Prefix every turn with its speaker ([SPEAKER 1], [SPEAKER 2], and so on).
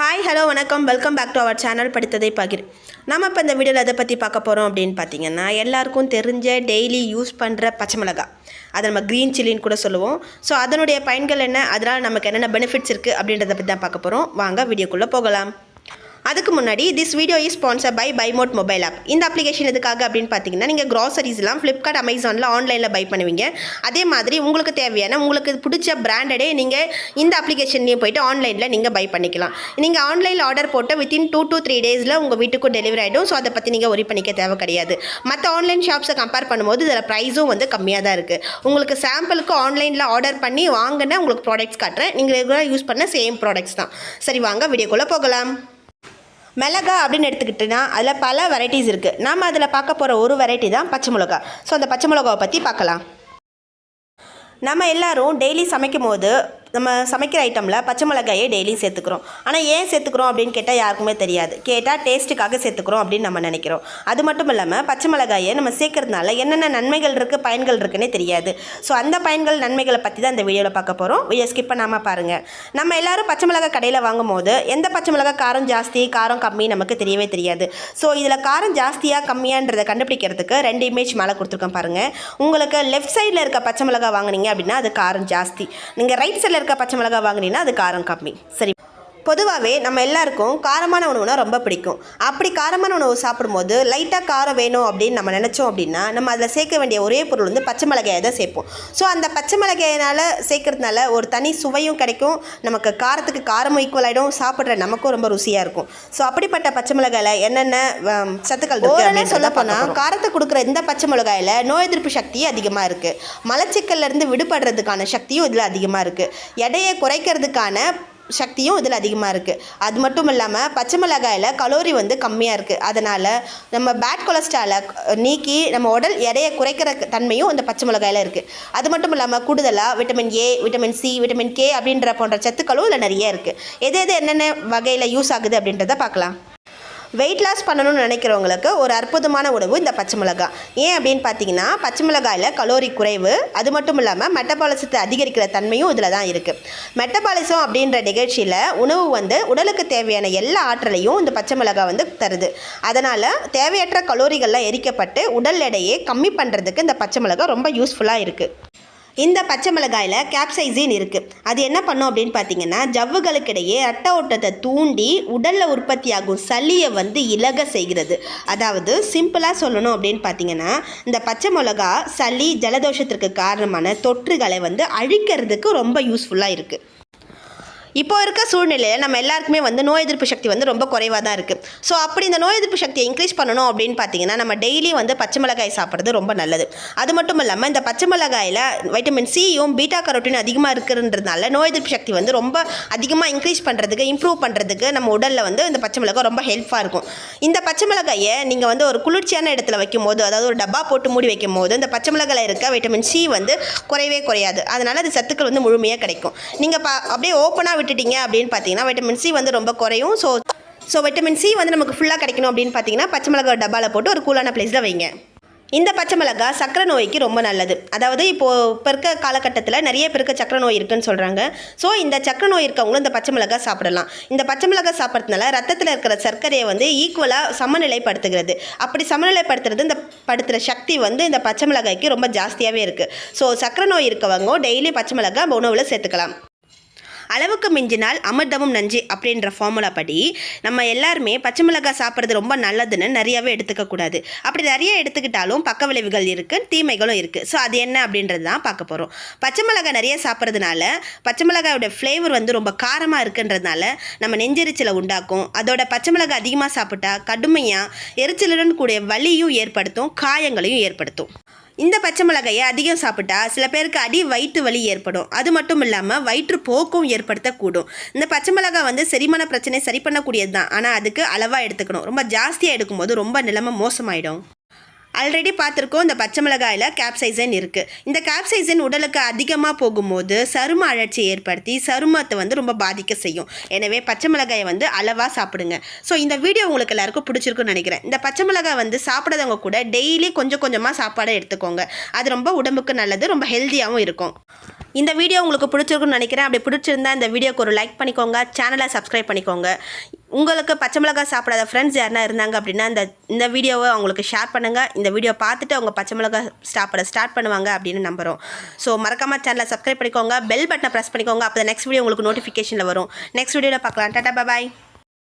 [SPEAKER 1] Hi hello வணக்கம். Welcome back to our channel படித்ததை பகிர். நம்ம இப்போ இந்த வீடியோவில் எதை பற்றி பார்க்க போகிறோம் அப்படின்னு பார்த்தீங்கன்னா எல்லாருக்கும் தெரிஞ்ச டெய்லி யூஸ் பண்ணுற பச்சை மிளகாய் அதை நம்ம க்ரீன் சில்லின்னு கூட சொல்லுவோம். ஸோ அதனுடைய பயன்கள் என்ன? அதனால் நமக்கு என்னென்ன பெனிஃபிட்ஸ் இருக்குது அப்படின்றத பற்றி தான் பார்க்க போகிறோம் வாங்க வீடியோக்குள்ளே போகலாம். அதுக்கு முன்னாடி this video is sponsor by பைமோட் mobile app இந்த அப்ளிகேஷன் எதுக்காக அப்படின்னு பார்த்தீங்கன்னா நீங்கள் க்ராசரிஸ்லாம் ஃப்ளிப்கார்ட் அமேசானில் ஆன்லைனில் பை பண்ணுவீங்க. அதே மாதிரி உங்களுக்கு தேவையான உங்களுக்கு பிடிச்ச பிராண்டடே நீங்கள் இந்த அப்ளிகேஷன்லேயும் போயிட்டு ஆன்லைனில் நீங்கள் பை பண்ணிக்கலாம். நீங்கள் ஆன்லைனில் ஆர்டர் போட்டு வித்தின் டூ டூ த்ரீ டேஸில் உங்கள் வீட்டுக்கும் டெலிவரி ஆகிடும் ஸோ அதை பற்றி நீங்கள் ஒரி பண்ணிக்க தேவை கிடையாது. மற்ற ஆன்லைன் ஷாப்ஸை கம்பேர் பண்ணும்போது இதில் ப்ரைஸும் வந்து கம்மியாக தான் இருக்குது உங்களுக்கு சாம்பிளுக்கு ஆன்லைனில் ஆர்டர் பண்ணி வாங்கின உங்களுக்கு ப்ராடக்ட்ஸ் காட்டுறேன். நீங்கள் ரெகுலராக யூஸ் பண்ண சேம் ப்ராடக்ட்ஸ் தான். சரி வாங்க வீடியோக்குள்ளே போகலாம். மிளகா அப்படின்னு எடுத்துக்கிட்டோன்னா அதில் பல வெரைட்டிஸ் இருக்குது நம்ம அதில் பார்க்க போகிற ஒரு வெரைட்டி தான் பச்சை மிளகா. ஸோ அந்த பச்சை மிளகாவை பற்றி பார்க்கலாம். நம்ம எல்லோரும் டெய்லி சமைக்கும் போது நம்ம சமைக்கிற ஐட்டமில் பச்சை மிளகாயை டெய்லி சேர்த்துக்கிறோம். ஆனால் ஏன் சேர்த்துக்கிறோம் அப்படின்னு கேட்டால் யாருக்குமே தெரியாது. கேட்டால் டேஸ்ட்டுக்காக சேர்த்துக்கிறோம் அப்படின்னு நம்ம நினைக்கிறோம். அது மட்டும் இல்லாமல் பச்சை மிளகாயை நம்ம சேர்க்கறதுனால என்னென்ன நன்மைகள் இருக்குது பயன்கள் இருக்குன்னே தெரியாது. ஸோ அந்த பயன்கள் நன்மைகளை பற்றி தான் இந்த வீடியோவில் பார்க்க போகிறோம் வீடியோ ஸ்கிப் பண்ணாமல் பாருங்கள் நம்ம எல்லாரும் பச்சை மிளகாய் கடையில் வாங்கும் போது எந்த பச்சை மிளகாய் காரம் ஜாஸ்தி காரம் கம்மி நமக்கு தெரியவே தெரியாது. ஸோ இதில் காரம் ஜாஸ்தியாக கம்மியான்றதை கண்டுபிடிக்கிறதுக்கு ரெண்டு இமேஜ் மேலே கொடுத்துருக்கோம் பாருங்கள் உங்களுக்கு லெஃப்ட் சைடில் இருக்க பச்சை மிளகாய் வாங்குனீங்க அப்படின்னா அது காரம் ஜாஸ்தி. நீங்கள் ரைட் சைடில் இருக்க பச்சை மிளகாய் வாங்குனீங்கன்னா அது காரம் கம்மி. சரி. பொதுவாகவே நம்ம எல்லாருக்கும் காரமான உணவுனா ரொம்ப பிடிக்கும். அப்படி காரமான உணவு சாப்பிடும்போது லைட்டாக காரம் வேணும் அப்படின்னு நம்ம நினச்சோம் அப்படின்னா நம்ம அதில் சேர்க்க வேண்டிய ஒரே பொருள் வந்து பச்சை மிளகாயை தான் சேர்ப்போம். ஸோ அந்த பச்சை மிளகாயினால் சேர்க்கறதுனால ஒரு தனி சுவையும் கிடைக்கும். நமக்கு காரத்துக்கு காரமும் ஈக்குவல் ஆகிடும் சாப்பிட்ற நமக்கும் ரொம்ப ருசியாக இருக்கும். ஸோ அப்படிப்பட்ட பச்சை மிளகாயில் என்னென்ன சத்துக்கள் இருக்கு சொல்ல போனால் காரத்தை கொடுக்குற இந்த பச்சை மிளகாயில் நோய் எதிர்ப்பு சக்தி அதிகமாக இருக்குது மலச்சிக்கல்ல இருந்து விடுபடுறதுக்கான சக்தியும் இதில் அதிகமாக இருக்குது எடையை குறைக்கிறதுக்கான சக்தியும் இதில் அதிகமாக இருக்குது. அது மட்டும் இல்லாமல் பச்சை மிளகாயில் கலோரி வந்து கம்மியாக இருக்குது. அதனால் நம்ம பேட் கொலஸ்ட்ராலை நீக்கி நம்ம உடல் எடையை குறைக்கிற தன்மையும் இந்த பச்சை மிளகாயில் இருக்குது. அது மட்டும் இல்லாமல் கூடுதலாக vitamin A vitamin C vitamin K அப்படின்ற போன்ற சத்துக்களும் இதில் நிறைய இருக்குது. எது எது என்னென்ன வகையில் யூஸ் ஆகுது அப்படின்றத பார்க்கலாம். வெயிட் லாஸ் பண்ணணும்னு நினைக்கிறவங்களுக்கு ஒரு அற்புதமான உணவு இந்த பச்சை மிளகாய் ஏன் அப்படின்னு பார்த்தீங்கன்னா பச்சை மிளகாயில் கலோரி குறைவு அது மட்டும் இல்லாமல் மெட்டபாலிசத்தை அதிகரிக்கிற தன்மையும் இதில் தான் இருக்குது மெட்டபாலிசம் அப்படின்ற நிகழ்ச்சியில் உணவு வந்து உடலுக்கு தேவையான எல்லா ஆற்றலையும் இந்த பச்சை மிளகாய் வந்து தருது. அதனால் தேவையற்ற கலோரிகள்லாம் எரிக்கப்பட்டு உடல் எடையை கம்மி பண்ணுறதுக்கு இந்த பச்சை மிளகாய் ரொம்ப யூஸ்ஃபுல்லாக இருக்குது இந்த பச்சை மிளகாயில் கேப்சைசின் இருக்குது அது என்ன பண்ணும் அப்படின்னு பார்த்தீங்கன்னா ஜவ்வுகளுக்கிடையே ரத்த ஓட்டத்தை தூண்டி உடலில் உற்பத்தியாகும் சளியை வந்து இலக செய்கிறது. அதாவது சிம்பிளாக சொல்லணும் அப்படின்னு பார்த்தீங்கன்னா இந்த பச்சை மிளகா சளி ஜலதோஷத்திற்கு காரணமான தொற்றுகளை வந்து அழிக்கிறதுக்கு ரொம்ப யூஸ்ஃபுல்லாக இருக்குது இப்போ இருக்க சூழ்நிலையில் நம்ம எல்லாருக்குமே வந்து நோய் எதிர்ப்பு சக்தி வந்து ரொம்ப குறைவாக தான் இருக்குது ஸோ அப்படி இந்த நோய் எதிர்ப்பு சக்தியை இன்க்ரீஸ் பண்ணணும் அப்படின்னு பார்த்தீங்கன்னா நம்ம டெய்லி வந்து பச்சை மிளகாய் சாப்பிட்றது ரொம்ப நல்லது. அது மட்டும் இல்லாமல் இந்த பச்சை மிளகாயில் வைட்டமின் சியும் பீட்டா கரோட்டின் அதிகமாக இருக்குன்றதுனால நோய் எதிர்ப்பு சக்தி வந்து ரொம்ப அதிகமாக இன்க்ரீஸ் பண்ணுறதுக்கு இம்ப்ரூவ் பண்ணுறதுக்கு நம்ம உடலில் வந்து இந்த பச்சை மிளகாய் ரொம்ப ஹெல்ப்ஃபாக இருக்கும். இந்த பச்சை மிளகாயை நீங்கள் வந்து ஒரு குளிர்ச்சியான இடத்துல வைக்கும் போது அதாவது ஒரு டப்பா போட்டு மூடி வைக்கும் போது இந்த பச்சை மிளகாயில் இருக்க வைட்டமின் சி வந்து குறையவே குறையாது. அதனால் அது சத்துக்கள் வந்து முழுமையாக கிடைக்கும். நீங்கள் பா அப்படியே ஓப்பனாக விட்டுட்டீங்க அப்படின்னு பார்த்தீங்கன்னா வைட்டமின் சி வந்து ரொம்ப குறையும். ஸோ ஸோ வைட்டமின் சி வந்து நமக்கு ஃபுல்லாக கிடைக்கணும் அப்படின்னு பார்த்தீங்கன்னா பச்சை மிளகாய் டப்பாவில் போட்டு ஒரு கூலான பிளேஸில் வைங்க. இந்த பச்சை மிளகாய் சக்கரை நோய்க்கு ரொம்ப நல்லது. அதாவது இப்போது இப்போ இருக்க காலகட்டத்தில் நிறைய பேருக்கு சக்கரை நோய் இருக்குன்னு சொல்கிறாங்க ஸோ இந்த சக்கரை நோய் இருக்கவங்களும் இந்த பச்சை மிளகாய் சாப்பிடலாம். இந்த பச்சை மிளகாய் சாப்பிட்றதுனால ரத்தத்தில் இருக்கிற சர்க்கரையை வந்து ஈக்குவலாக சமநிலைப்படுத்துகிறது. அப்படி சமநிலைப்படுத்துறது இந்த படுத்துகிற சக்தி வந்து இந்த பச்சை மிளகாய்க்கு ரொம்ப ஜாஸ்தியாகவே இருக்குது ஸோ சக்கரை நோய் இருக்கவங்க டெய்லி பச்சை மிளகாய் உணவில் சேர்த்துக்கலாம். அளவுக்கு மிஞ்சினால் அமிர்தமும் நஞ்சு அப்படின்ற ஃபார்முலா படி நம்ம எல்லாருமே பச்சை மிளகாய் சாப்பிட்றது ரொம்ப நல்லதுன்னு நிறையாவே எடுத்துக்கக்கூடாது அப்படி நிறைய எடுத்துக்கிட்டாலும் பக்க விளைவுகள் இருக்குது தீமைகளும் இருக்குது ஸோ அது என்ன அப்படின்றது தான் பார்க்க போகிறோம் பச்சை மிளகாய் நிறைய சாப்பிட்றதுனால பச்சை மிளகாயோட ஃப்ளேவர் வந்து ரொம்ப காரமாக இருக்குன்றதுனால நம்ம நெஞ்செரிச்சலை உண்டாக்கும். அதோட பச்சை மிளகாய் அதிகமாக சாப்பிட்டா கடுமையாக எரிச்சலுடன் கூடிய வலியும் ஏற்படுத்தும் காயங்களையும் ஏற்படுத்தும். இந்த பச்சை மிளகாயை அதிகம் சாப்பிட்டா சில பேருக்கு அடி வயிற்று வலி ஏற்படும். அது மட்டும் இல்லாமல் வயிற்று போக்கும் ஏற்படுத்தக்கூடும். இந்த பச்சை மிளகாய் வந்து செரிமான பிரச்சனை சரி பண்ணக்கூடியது தான் ஆனால் அதுக்கு அளவாக எடுத்துக்கணும். ரொம்ப ஜாஸ்தியாக எடுக்கும்போது ரொம்ப நிலைமை மோசமாயிடும். ஆல்ரெடி பார்த்துருக்கோம் இந்த பச்சை மிளகாயில் கேப்சைசன் இருக்குது இந்த கேப்சைசன் உடலுக்கு அதிகமாக போகும்போது சரும அழற்சி ஏற்படுத்தி சருமத்தை வந்து ரொம்ப பாதிக்க செய்யும். எனவே பச்சை மிளகாயை வந்து அளவாக சாப்பிடுங்க. ஸோ இந்த வீடியோ உங்களுக்கு எல்லாருக்கும் பிடிச்சிருக்குன்னு நினைக்கிறேன். இந்த பச்சை மிளகாய் வந்து சாப்பிடாதவங்க கூட டெய்லி கொஞ்சம் கொஞ்சமாக சாப்பாடை எடுத்துக்கோங்க. அது ரொம்ப உடம்புக்கு நல்லது ரொம்ப ஹெல்த்தியாகவும் இருக்கும். இந்த வீடியோ உங்களுக்கு பிடிச்சிருக்குன்னு நினைக்கிறேன். அப்படி பிடிச்சிருந்தா இந்த வீடியோக்கு ஒரு லைக் பண்ணிக்கோங்க. சேனலை சப்ஸ்கிரைப் பண்ணிக்கோங்க. உங்களுக்கு பச்சை மிளகாய் சாப்பிடாத ஃப்ரெண்ட்ஸ் யாருனா இருந்தாங்க அப்படின்னா இந்த இந்த வீடியோவை அவங்களுக்கு ஷேர் பண்ணுங்கள் இந்த வீடியோ பார்த்துட்டு அவங்க பச்சை மிளகாய் சாப்பிட ஸ்டார்ட் பண்ணுவாங்க அப்படின்னு நம்புகிறோம் ஸோ மறக்காமல் சேனலை சப்ஸ்கிரைப் பண்ணிக்கோங்க. பெல் பட்டனை ப்ரெஸ் பண்ணிக்கோங்க. அப்போ நெக்ஸ்ட் வீடியோ உங்களுக்கு நோட்டிஃபிகேஷனில் வரும். நெக்ஸ்ட் வீடியோவில் பார்க்கலாம். டாட்டா பாய்